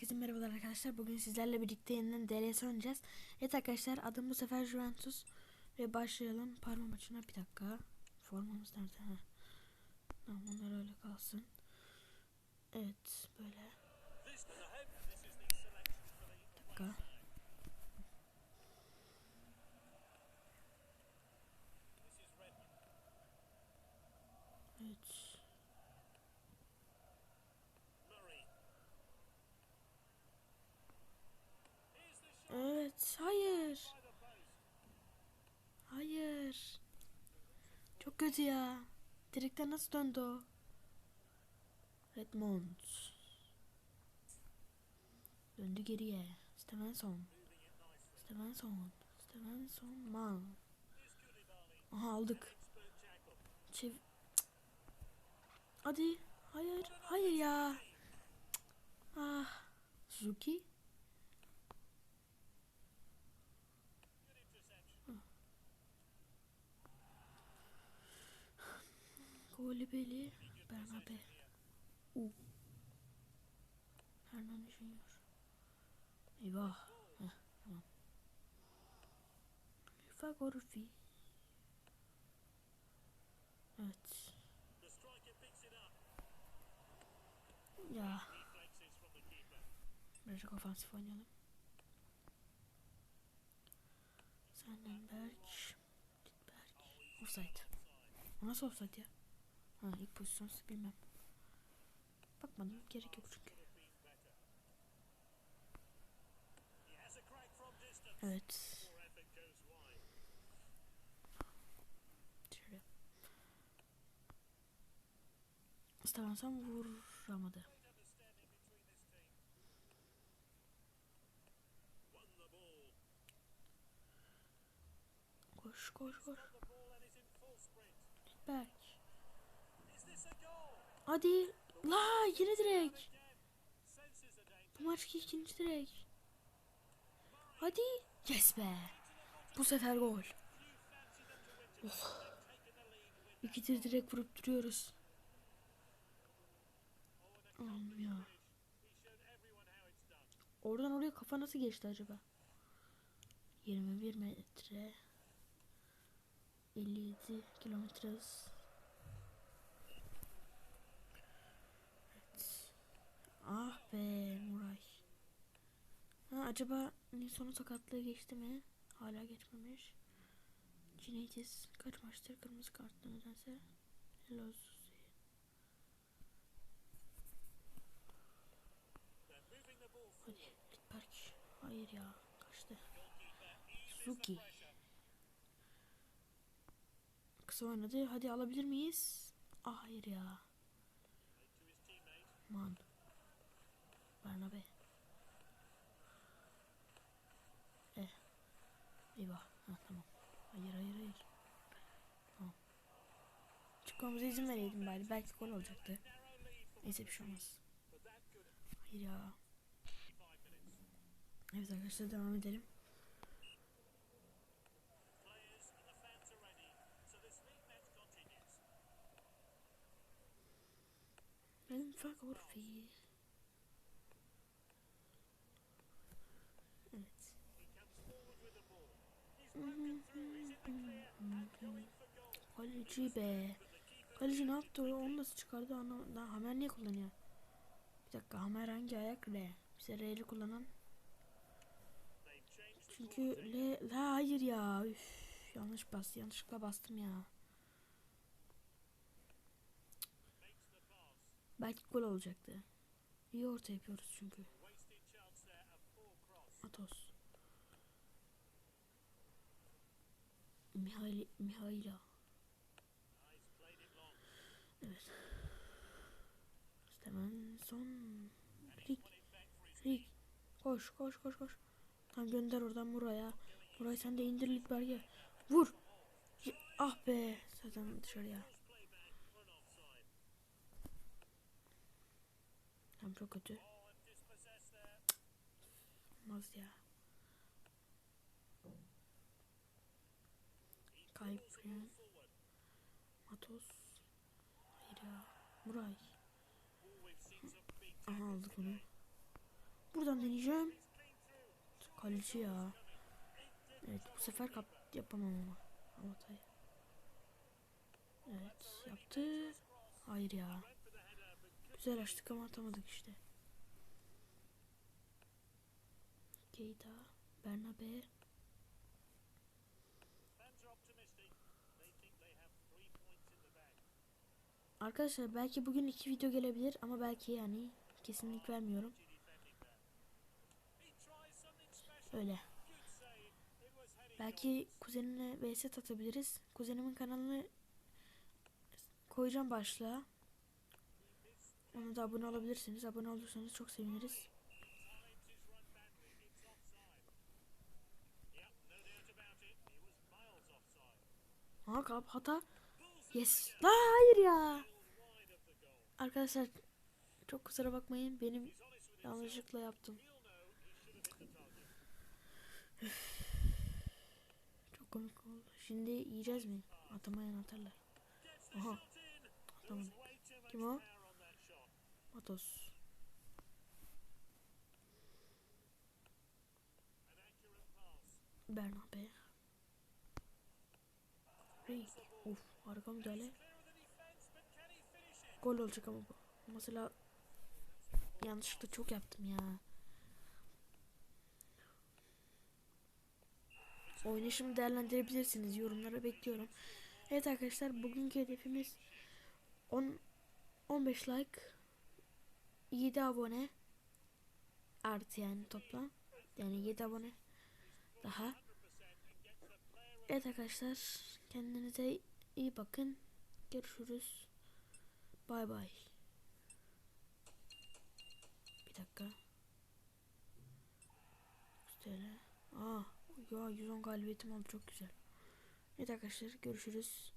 Herkese merhabalar arkadaşlar. Bugün sizlerle birlikte yeniden DLS oynayacağız. Evet arkadaşlar adım bu sefer Juventus. Ve başlayalım parma maçına. Bir dakika. Formamız nerede? Ha. Tamam onlar öyle kalsın. Evet böyle. Bir dakika. Evet. Evet, hayır. Hayır. Çok kötü ya. Direkten nasıl döndü o? Redmond. Döndü geriye. Stevenson. Stevenson. Stevenson. Man. Aha aldık. Çev... Hadi. Hayır. Hayır ya. Ah. Suzuki. Kolibeli Bernabe. U. Hernandez Junior. Eyvah. Heh, tamam. Fagorfi. Evet. Ya. Birazcık ofansif oynayalım. Sandenberg. Ditberg. Offside. O nasıl offside ya? Ha ilk pozisyon bilmem. Bakmadım gerek yok çünkü. Evet. Şöyle. Stevenson vuramadı. Koş koş koş. Berk. Hadi. La yine direkt. Bu maçki ikinci direkt. Hadi. Yes be. Bu sefer gol. Oh. İkidir direkt vurup duruyoruz. Allah'ım ya. Oradan oraya kafa nasıl geçti acaba? 21 metre. 57 kilometre hız. Ah be Muray. Ha acaba Nilsson'un sakatlığı geçti mi? Hala geçmemiş. Cineytis kaç maçtır kırmızı kartlı nedense. Hello Suzy. Hadi Litberg. Hayır ya kaçtı. Suzuki. Kısa oynadı. Hadi alabilir miyiz? Ah hayır ya. Man. Bernabe. Eyvah. Ha, tamam. Hayır hayır hayır. Tamam. Çıkmamıza izin vereydim bari. Belki gol olacaktı. Neyse bir şey olmaz. Hayır ya. Evet arkadaşlar devam edelim. Ben Fagorfi. Evet. Kaleci be. Kaleci ne yaptı? Onu nasıl çıkardı? Ana, daha Hamer niye kullanıyor? Bir dakika Hamer hangi ayak R? Bize R'li kullanan. Çünkü L, la hayır ya. Üf, yanlış bastı. Yanlışlıkla bastım ya. Belki gol olacaktı. İyi orta yapıyoruz çünkü. Atos. Mihail Mihaila. Evet. Hemen son Rik. Rik. Koş koş koş koş. Tam gönder oradan buraya. Burayı sen de indir Litberg'e. Vur. Ah be. Zaten dışarıya. Tam çok kötü. Olmaz ya. Kalpren. Matos. Hayır ya. Muray. Aha aldık onu. Buradan deneyeceğim. Kaleci ya. Evet bu sefer kap yapamam ama. Amatay. Evet yaptı. Hayır ya. Güzel açtık ama atamadık işte. Keita. Bernabe. Arkadaşlar belki bugün iki video gelebilir ama belki yani kesinlik vermiyorum. Öyle. Belki kuzenimle vs atabiliriz. Kuzenimin kanalını koyacağım başlığa. Ona da abone olabilirsiniz. Abone olursanız çok seviniriz. Kap hata. Yes. La hayır ya. Arkadaşlar çok kusura bakmayın. Benim yanlışlıkla yaptım. Çok komik oldu. Şimdi yiyeceğiz mi? Atamayan atarlar. Aha. Atamadık. Kim o? Matos. Bernabe. Reik. Of harika müdahale. Gol olacak ama bu. Mesela yanlışlıkla çok yaptım ya. Oynayışımı değerlendirebilirsiniz. Yorumlara bekliyorum. Evet arkadaşlar bugünkü hedefimiz 10 15 like 7 abone artı yani toplam yani 7 abone daha Evet arkadaşlar kendinize iyi bakın. Görüşürüz. Bay bay. Bir dakika. Stele Aa ya 110 galibiyetim oldu çok güzel. Evet arkadaşlar görüşürüz